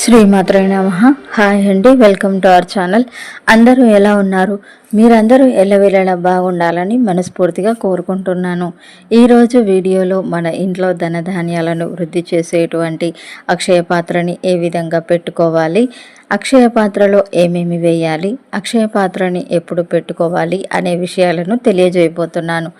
శ్రీమాత్రే నమ. హాయ్ అండి వెల్కమ్ టు అవర్ ఛానల్. అందరూ ఎలా ఉన్నారు? మీరందరూ ఎల్లవేళలా బాగుండాలని మనస్ఫూర్తిగా కోరుకుంటున్నాను. ఈరోజు వీడియోలో మన ఇంట్లో ధనధాన్యాలను వృద్ధి చేసేటువంటి అక్షయ పాత్రని ఏ విధంగా పెట్టుకోవాలి? అక్షయ పాత్రలో ఏమేమి వేయాలి? అక్షయ పాత్రని ఎప్పుడు పెట్టుకోవాలి? అనే విషయాలను తెలియజేయబోతున్నాను.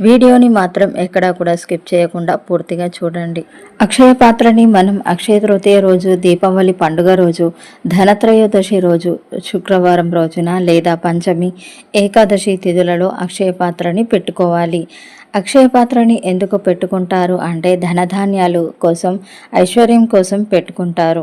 వీడియోని మాత్రం ఎక్కడా కూడా స్కిప్ చేయకుండా పూర్తిగా చూడండి. అక్షయ పాత్రని మనం అక్షయ తృతీయ రోజు దీపావళి పండుగ రోజు ధనత్రయోదశి రోజు శుక్రవారం రోజున లేదా పంచమి ఏకాదశి తిథులలో అక్షయ పాత్రని పెట్టుకోవాలి. అక్షయ పాత్రని ఎందుకు పెట్టుకుంటారు అంటే ధనధాన్యాలు కోసం ఐశ్వర్యం కోసం పెట్టుకుంటారు.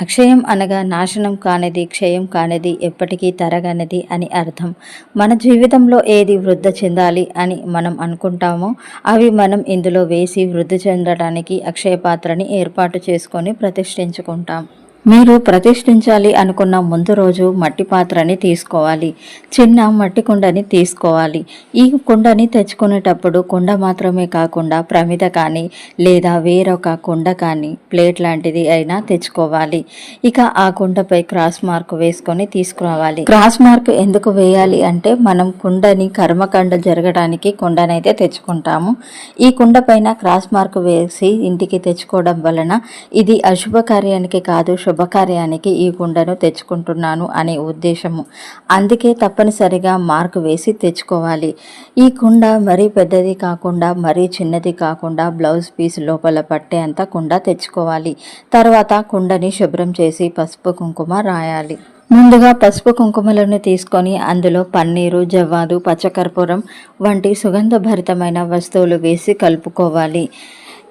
అక్షయం అనగా నాశనం కానిది క్షయం కానిది ఎప్పటికీ తరగనిది అని అర్థం. మన జీవితంలో ఏది వృద్ధి చెందాలి అని మనం అనుకుంటామో అవి మనం ఇందులో వేసి వృద్ధి చెందడానికి అక్షయ పాత్రని ఏర్పాటు చేసుకొని ప్రతిష్ఠించుకుంటాం. మీరు ప్రతిష్ఠించాలి అనుకున్న ముందు రోజు మట్టి పాత్రని తీసుకోవాలి. చిన్న మట్టి కుండని తీసుకోవాలి. ఈ కుండని తెచ్చుకునేటప్పుడు కుండ మాత్రమే కాకుండా ప్రమిద కానీ లేదా వేరొక కుండ కానీ ప్లేట్ లాంటిది అయినా తెచ్చుకోవాలి. ఇక ఆ కుండపై క్రాస్ మార్క్ వేసుకొని తీసుకురావాలి క్రాస్ మార్క్ ఎందుకు వేయాలి అంటే మనం కుండని కర్మకాండ జరగడానికి కుండనైతే తెచ్చుకుంటాము. ఈ కుండ పైన క్రాస్ మార్క్ వేసి ఇంటికి తెచ్చుకోవడం వలన ఇది అశుభ కార్యానికి కాదు శుభకార్యానికి ఈ కుండను తెచ్చుకుంటున్నాను అనే ఉద్దేశము. అందుకే తప్పనిసరిగా మార్క్ వేసి తెచ్చుకోవాలి. ఈ కుండ మరీ పెద్దది కాకుండా మరీ చిన్నది కాకుండా బ్లౌజ్ పీస్ లోపల పట్టే అంత కుండ తెచ్చుకోవాలి. తర్వాత కుండని శుభ్రం చేసి పసుపు కుంకుమ రాయాలి. ముందుగా పసుపు కుంకుమలను తీసుకొని అందులో పన్నీరు జవ్వాదు పచ్చకర్పూరం వంటి సుగంధభరితమైన వస్తువులు వేసి కలుపుకోవాలి.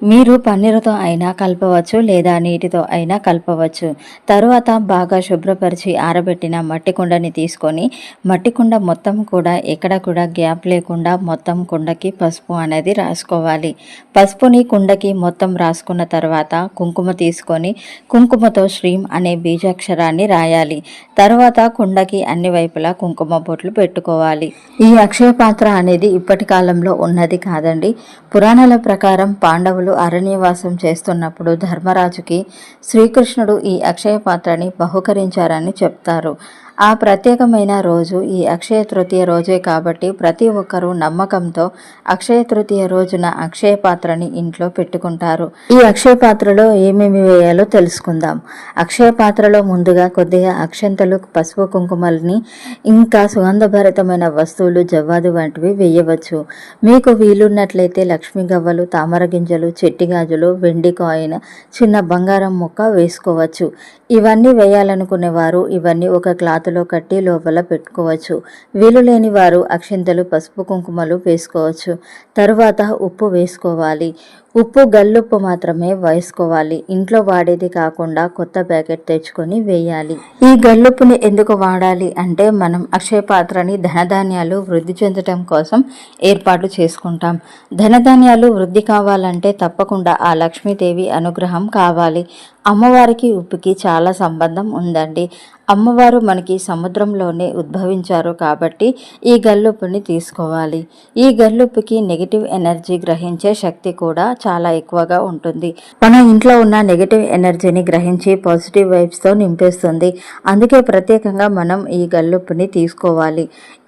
మీరు పన్నీరుతో అయినా కలపవచ్చు లేదా నీటితో అయినా కలపవచ్చు. తరువాత బాగా శుభ్రపరిచి ఆరబెట్టిన మట్టి కుండని తీసుకొని మట్టి కుండ మొత్తం కూడా ఎక్కడ కూడా గ్యాప్ లేకుండా మొత్తం కుండకి పసుపు అనేది రాసుకోవాలి. పసుపుని కుండకి మొత్తం రాసుకున్న తర్వాత కుంకుమ తీసుకొని కుంకుమతో శ్రీం అనే బీజాక్షరాన్ని రాయాలి. తర్వాత కుండకి అన్ని వైపులా కుంకుమ బొట్లు పెట్టుకోవాలి. ఈ అక్షయ పాత్ర అనేది ఇప్పటి కాలంలో ఉన్నది కాదండి. పురాణాల ప్రకారం పాండవులు అరణ్యవాసం చేస్తున్నప్పుడు ధర్మరాజుకి శ్రీకృష్ణుడు ఈ అక్షయ పాత్రని బహుకరించారని చెప్తారు. ఆ ప్రత్యేకమైన రోజు ఈ అక్షయ తృతీయ రోజే కాబట్టి ప్రతి ఒక్కరూ నమ్మకంతో అక్షయ తృతీయ రోజున అక్షయ పాత్రని ఇంట్లో పెట్టుకుంటారు. ఈ అక్షయ పాత్రలో ఏమేమి వేయాలో తెలుసుకుందాం. అక్షయ పాత్రలో ముందుగా కొద్దిగా అక్షంతలు పసుపు కుంకుమల్ని ఇంకా సుగంధభరితమైన వస్తువులు జవ్వాదు వంటివి వేయవచ్చు. మీకు వీలున్నట్లయితే లక్ష్మీ గవ్వలు తామర గింజలు చెట్టి గాజులు వెండి కాయిన్ చిన్న బంగారం ముక్క వేసుకోవచ్చు. ఇవన్నీ వేయాలనుకునే వారు ఇవన్నీ ఒక క్లాత్ చేతిలో కట్టి లోపల పెట్టుకోవచ్చు. వీలు లేని వారు అక్షింతలు పసుపు కుంకుమలు వేసుకోవచ్చు. తరువాత ఉప్పు వేసుకోవాలి. ఉప్పు గల్లుప్పు మాత్రమే వేసుకోవాలి. ఇంట్లో వాడేది కాకుండా కొత్త ప్యాకెట్ తెచ్చుకొని వేయాలి. ఈ గల్లుప్పుని ఎందుకు వాడాలి అంటే మనం అక్షయ పాత్రని ధనధాన్యాలు వృద్ధి చెందటం కోసం ఏర్పాటు చేసుకుంటాం. ధనధాన్యాలు వృద్ధి కావాలంటే తప్పకుండా ఆ లక్ష్మీదేవి అనుగ్రహం కావాలి. అమ్మవారికి ఉప్పుకి చాలా సంబంధం ఉందండి. అమ్మవారు మనకి సముద్రంలోనే ఉద్భవించారు కాబట్టి ఈ గల్లుప్పుని తీసుకోవాలి. ఈ గల్లుప్పుకి నెగిటివ్ ఎనర్జీ గ్రహించే శక్తి కూడా చాలా ఎక్కువగా ఉంటుంది. మన ఇంట్లో ఉన్న నెగిటివ్ ఎనర్జీని గ్రహించి పాజిటివ్ వైబ్స్తో నింపేస్తుంది. అందుకే ప్రత్యేకంగా మనం ఈ గల్లుప్పుని తీసుకోవాలి.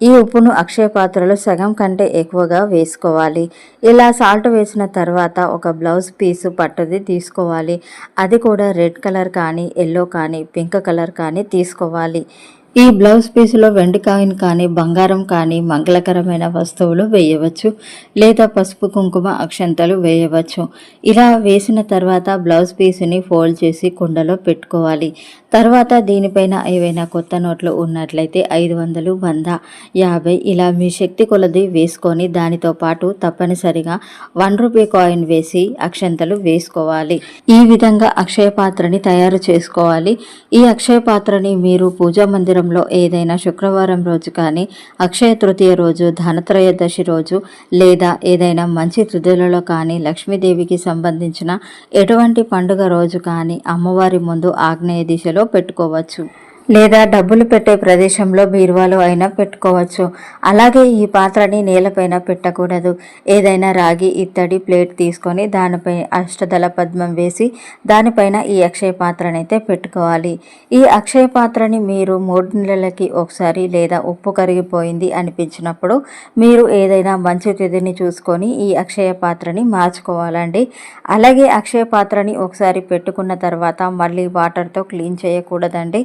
ఈ ఉప్పును అక్షయ పాత్రలో సగం కంటే ఎక్కువగా వేసుకోవాలి. ఇలా సాల్ట్ వేసిన తర్వాత ఒక బ్లౌజ్ పీసు పట్టది తీసుకోవాలి. అది కూడా రెడ్ కలర్ కానీ ఎల్లో కానీ పింక్ కలర్ కానీ తీసుకోవాలి. ఈ బ్లౌజ్ పీసులో వెండి కాయిన్ కానీ బంగారం కానీ మంగళకరమైన వస్తువులు వేయవచ్చు లేదా పసుపు కుంకుమ అక్షంతలు వేయవచ్చు. ఇలా వేసిన తర్వాత బ్లౌజ్ పీస్ని ఫోల్డ్ చేసి కుండలో పెట్టుకోవాలి. తర్వాత దీనిపైన ఏవైనా కొత్త నోట్లు ఉన్నట్లయితే ఐదు వందలు వంద యాభై ఇలా మీ శక్తి కొలది వేసుకొని దానితో పాటు తప్పనిసరిగా వన్ రూపీ కాయిన్ వేసి అక్షంతలు వేసుకోవాలి. ఈ విధంగా అక్షయ పాత్రని తయారు చేసుకోవాలి. ఈ అక్షయ పాత్రని మీరు పూజా వారంలో ఏదైనా శుక్రవారం రోజు కానీ అక్షయ తృతీయ రోజు ధనత్రయోదశి రోజు లేదా ఏదైనా మంచి తిథులలో కానీ లక్ష్మీదేవికి సంబంధించిన ఎటువంటి పండుగ రోజు కానీ అమ్మవారి ముందు ఆగ్నేయ దిశలో పెట్టుకోవచ్చు. లేదా డబ్బులు పెట్టే ప్రదేశంలో బీరువాలో అయినా పెట్టుకోవచ్చు. అలాగే ఈ పాత్రని నేలపైన పెట్టకూడదు. ఏదైనా రాగి ఇత్తడి ప్లేట్ తీసుకొని దానిపై అష్టదళ పద్మం వేసి దానిపైన ఈ అక్షయ పాత్రని అయితే పెట్టుకోవాలి. ఈ అక్షయ పాత్రని మీరు మూడు నెలలకి ఒకసారి లేదా ఉప్పు కరిగిపోయింది అనిపించినప్పుడు మీరు ఏదైనా మంచి తిథిని చూసుకొని ఈ అక్షయ పాత్రని మార్చుకోవాలండి. అలాగే అక్షయ పాత్రని ఒకసారి పెట్టుకున్న తర్వాత మళ్ళీ వాటర్తో క్లీన్ చేయకూడదండి.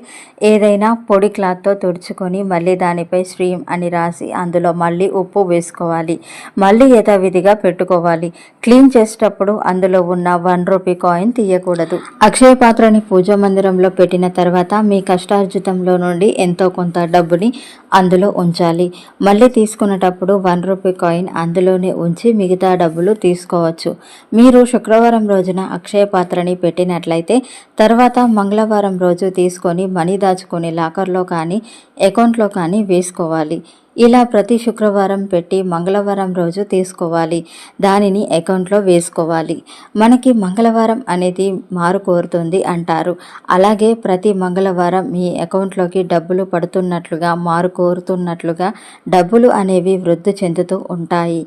ఏదైనా పొడి క్లాత్తో తుడుచుకొని మళ్ళీ దానిపై శ్రీం అని రాసి అందులో మళ్ళీ ఉప్పు వేసుకోవాలి. మళ్ళీ యథావిధిగా పెట్టుకోవాలి. క్లీన్ చేసేటప్పుడు అందులో ఉన్న వన్ రూపీ కాయిన్ తీయకూడదు. అక్షయ పాత్రని పూజా మందిరంలో పెట్టిన తర్వాత మీ కష్టార్జితంలో నుండి ఎంతో కొంత డబ్బుని అందులో ఉంచాలి. మళ్ళీ తీసుకునేటప్పుడు వన్ రూపీ కాయిన్ అందులోనే ఉంచి మిగతా డబ్బులు తీసుకోవచ్చు. మీరు శుక్రవారం రోజున అక్షయ పాత్రని పెట్టినట్లయితే తర్వాత మంగళవారం రోజు తీసుకొని మనీ దాచుకొని లాకర్లో కానీ అకౌంట్లో కానీ వేసుకోవాలి. ఇలా ప్రతి శుక్రవారం పెట్టి మంగళవారం రోజు తీసుకోవాలి. దానిని అకౌంట్లో వేసుకోవాలి. మనకి మంగళవారం అనేది మారు కోరుతుంది అంటారు. అలాగే ప్రతి మంగళవారం మీ అకౌంట్లోకి డబ్బులు పడుతున్నట్లుగా మారు కోరుతున్నట్లుగా డబ్బులు అనేవి వృద్ధి చెందుతూ ఉంటాయి.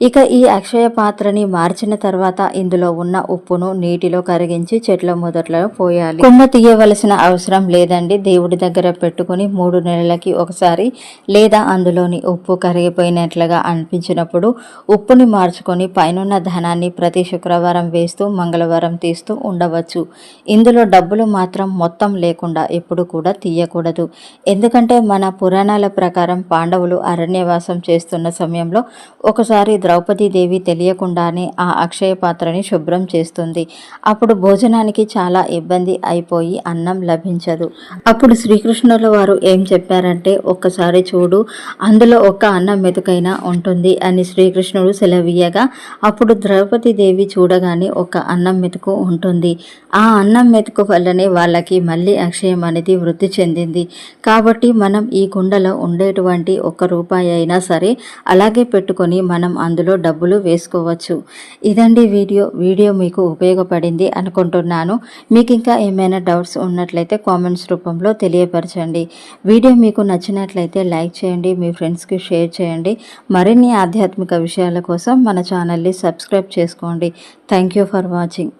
ఇక ఈ అక్షయ పాత్రని మార్చిన తర్వాత ఇందులో ఉన్న ఉప్పును నీటిలో కరిగించి చెట్ల మొదట్లో పోయాలి. కుండ తీయవలసిన అవసరం లేదండి. దేవుడి దగ్గర పెట్టుకుని మూడు నెలలకి ఒకసారి లేదా అందులో అందులోని ఉప్పు కరిగిపోయినట్లుగా అనిపించినప్పుడు ఉప్పుని మార్చుకొని పైనున్న ధనాన్ని ప్రతి శుక్రవారం వేస్తూ మంగళవారం తీస్తూ ఉండవచ్చు. ఇందులో డబ్బులు మాత్రం మొత్తం లేకుండా ఎప్పుడు కూడా తీయకూడదు. ఎందుకంటే మన పురాణాల ప్రకారం పాండవులు అరణ్యవాసం చేస్తున్న సమయంలో ఒకసారి ద్రౌపదీదేవి తెలియకుండానే ఆ అక్షయ పాత్రని శుభ్రం చేస్తుంది. అప్పుడు భోజనానికి చాలా ఇబ్బంది అయిపోయి అన్నం లభించదు. అప్పుడు శ్రీకృష్ణుల వారు ఏం చెప్పారంటే ఒక్కసారి చూడు అందులో ఒక్క అన్నం మెతుకైనా ఉంటుంది అని శ్రీకృష్ణుడు సెలవీయగా అప్పుడు ద్రౌపదీదేవి చూడగానే ఒక అన్నం మెతుకు ఉంటుంది. ఆ అన్నం మెతుకు వల్లనే వాళ్ళకి మళ్ళీ అక్షయం అనేది వృద్ధి చెందింది. కాబట్టి మనం ఈ కుండలో ఉండేటువంటి ఒక్క రూపాయి అయినా సరే అలాగే పెట్టుకొని మనం అందులో డబ్బులు వేసుకోవచ్చు. ఇదండి వీడియో. వీడియో మీకు ఉపయోగపడింది అనుకుంటున్నాను. మీకు ఇంకా ఏమైనా డౌట్స్ ఉన్నట్లయితే కామెంట్స్ రూపంలో తెలియపరచండి. వీడియో మీకు నచ్చినట్లయితే లైక్ చేయండి. మీ ఫ్రెండ్స్కి షేర్ చేయండి. మరిన్ని ఆధ్యాత్మిక విషయాల కోసం మన ఛానల్ని సబ్స్క్రైబ్ చేసుకోండి. Thank you for watching